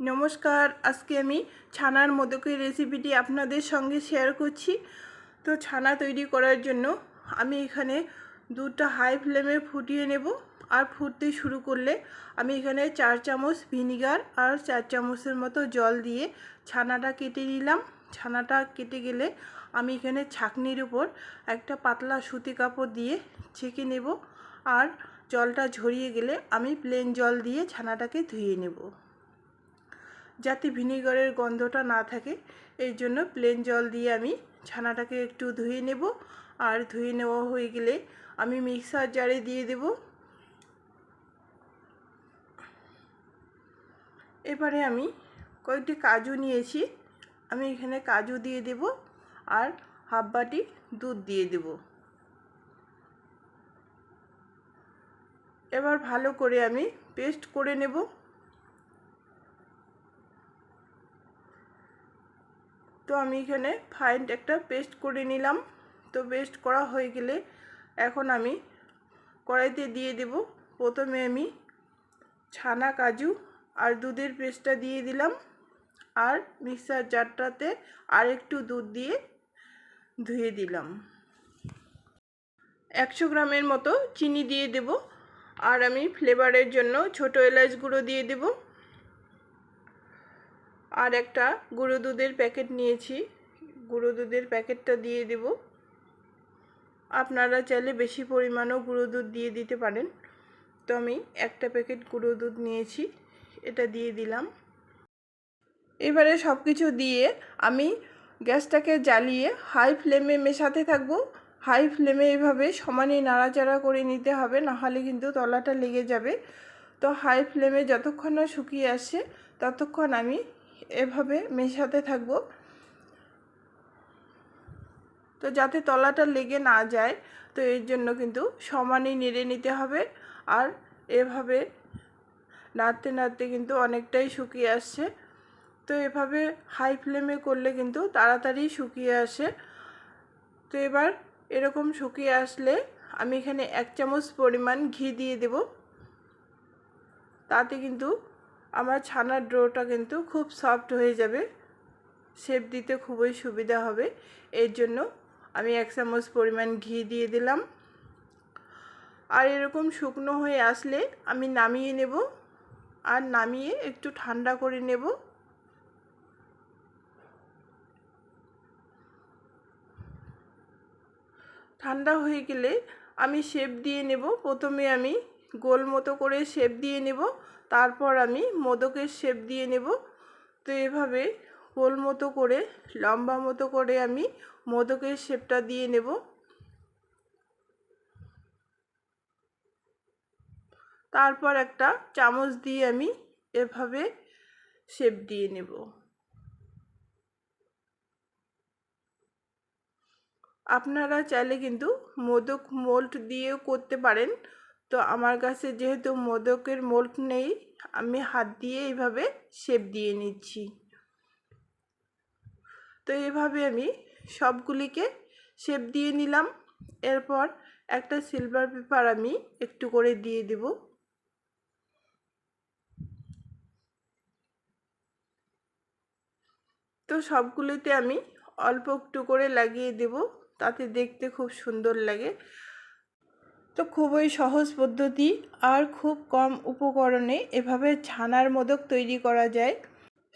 নমস্কার, আজকে আমি ছানার মোদকের রেসিপিটি আপনাদের সঙ্গে শেয়ার করছি। তো ছানা তৈরি করার জন্য আমি এখানে দুধটা হাই ফ্লেমে ফুটিয়ে নেব। আর ফুটতে শুরু করলে আমি এখানে চার চামচ ভিনিগার আর চার চামচের মতো জল দিয়ে ছানাটা কেটে নিলাম। ছানাটা কেটে গেলে আমি এখানে ছাকনির উপর একটা পাতলা সুতি কাপড় দিয়ে ছেঁকে নেব। আর জলটা ঝরিয়ে গেলে আমি প্লেন জল দিয়ে ছানাটাকে ধুয়ে নেব। যাতে ভিনিগারের গন্ধটা না থাকে, এই জন্য প্লেন জল দিয়ে আমি ছানাটাকে একটু ধুয়ে নেব। আর ধুয়ে নেওয়া হয়ে গেলে আমি মিক্সার জারে দিয়ে দেব। এবারে আমি কয়েকটি কাজু নিয়েছি, আমি এখানে কাজু দিয়ে দেব আর হাফ বাটি দুধ দিয়ে দেব। এবার ভালো করে আমি পেস্ট করে নেব। তো আমি এখানে ফাইন একটা পেস্ট করে নিলাম। তো পেস্ট করা হয়ে গেলে এখন আমি কড়াইতে দিয়ে দেব। প্রথমে আমি ছানা, কাজু আর দুধের পেস্টটা দিয়ে দিলাম। আর মিক্সার জারটাতে আর একটু দুধ দিয়ে ধুয়ে দিলাম। একশো গ্রামের মতো চিনি দিয়ে দেব। আর আমি ফ্লেভারের জন্য ছোটো এলাচ গুঁড়ো দিয়ে দেবো। আর একটা গুঁড়ো দুধের প্যাকেট নিয়েছি। গুঁড়ো দুধের প্যাকেটটা দিয়ে দেব। আপনারা চাইলে বেশি পরিমাণও গুঁড়ো দুধ দিয়ে দিতে পারেন। তো আমি একটা প্যাকেট গুঁড়ো দুধ নিয়েছি, এটা দিয়ে দিলাম। এবারে সব কিছু দিয়ে আমি গ্যাসটাকে জ্বালিয়ে হাই ফ্লেমে মেশাতে থাকব। হাই ফ্লেমে এভাবে সমানে নাড়াচাড়া করে নিতে হবে নাহলে কিন্তু তলাটা লেগে যাবে। তো হাই ফ্লেমে যতক্ষণ না শুকিয়ে আসে, ততক্ষণ আমি এভাবে মেশাতে থাকব। তো যাতে তলাটা লেগে না যায়, তো এর জন্য কিন্তু সমানই নেড়ে নিতে হবে। আর এভাবে নাড়তে নাড়তে কিন্তু অনেকটাই শুকিয়ে আসছে। তো এভাবে হাই ফ্লেমে করলে কিন্তু তাড়াতাড়ি শুকিয়ে আসে। তো এবার এরকম শুকিয়ে আসলে আমি এখানে এক চামচ পরিমাণ ঘি দিয়ে দেব। তাতে কিন্তু আমার ছানার ডোটা কিন্তু খুব সফট হয়ে যাবে। শেপ দিতে খুবই সুবিধা হবে। এর জন্য আমি এক চামচ পরিমাণ ঘি দিয়ে দিলাম। আর এরকম শুকনো হয়ে আসলে আমি নামিয়ে নেব। আর নামিয়ে একটু ঠান্ডা করে নেব। ঠান্ডা হয়ে গেলে আমি শেপ দিয়ে নেব। প্রথমে আমি গোল মতো করে শেপ দিয়ে নেব। তারপর আমি মোদকের শেপ দিয়ে নেব। তো এভাবে গোল মতো করে, লম্বা মতো করে আমি মোদকের শেপটা দিয়ে নেব। তারপর একটা চামচ দিয়ে আমি এভাবে শেপ দিয়ে নেব। আপনারা চাইলে কিন্তু মোদক মোল্ড দিয়েও করতে পারেন। তো আমার কাছে যেহেতু মোদকের মোল্ড নেই, আমি হাত দিয়ে এইভাবে শেপ দিয়ে নিচ্ছি। তো এভাবে আমি সবগুলিকে শেপ দিয়ে নিলাম। এরপর একটা সিলভার পেপার আমি একটু করে দিয়ে দেব। তো সবগুলিতে আমি অল্প একটু করে লাগিয়ে দেব, তাতে দেখতে খুব সুন্দর লাগে। তো খুবই সহজ পদ্ধতি আর খুব কম উপকরণে এভাবে ছানার মোদক তৈরি করা যায়।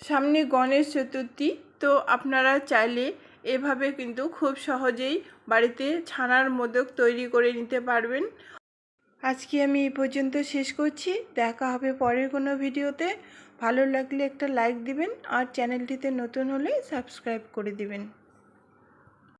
সামনে গণেশ চতুর্থী, তো আপনারা চাইলে এভাবে কিন্তু খুব সহজেই বাড়িতে ছানার মোদক তৈরি করে নিতে পারবেন। আজকে আমি এই পর্যন্ত শেষ করছি। দেখা হবে পরের কোনো ভিডিওতে। ভালো লাগলে একটা লাইক দিবেন আর চ্যানেলটিতে নতুন হলে সাবস্ক্রাইব করে দিবেন।